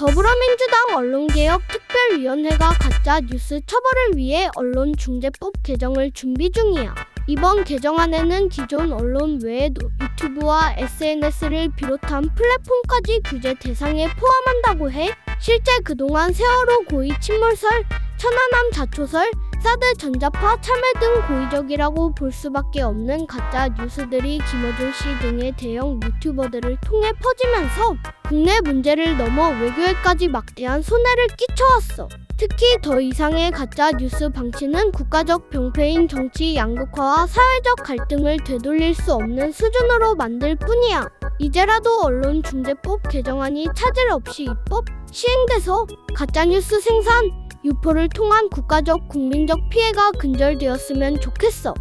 더불어민주당 언론개혁 특별위원회가 가짜 뉴스 처벌을 위해 언론중재법 개정을 준비 중이야. 이번 개정안에는 기존 언론 외에도 유튜브와 SNS를 비롯한 플랫폼까지 규제 대상에 포함한다고 해. 실제 그동안 세월호 고의 침몰설, 천안함 자초설, 사드 전자파 참여 등 고의적이라고 볼 수밖에 없는 가짜 뉴스들이 김어준 씨 등의 대형 유튜버들을 통해 퍼지면서 국내 문제를 넘어 외교에까지 막대한 손해를 끼쳐왔어. 특히 더 이상의 가짜 뉴스 방치는 국가적 병폐인 정치 양극화와 사회적 갈등을 되돌릴 수 없는 수준으로 만들 뿐이야. 이제라도 언론중재법 개정안이 차질 없이 입법 시행돼서 가짜뉴스 생산, 유포를 통한 국가적 국민적 피해가 근절되었으면 좋겠어.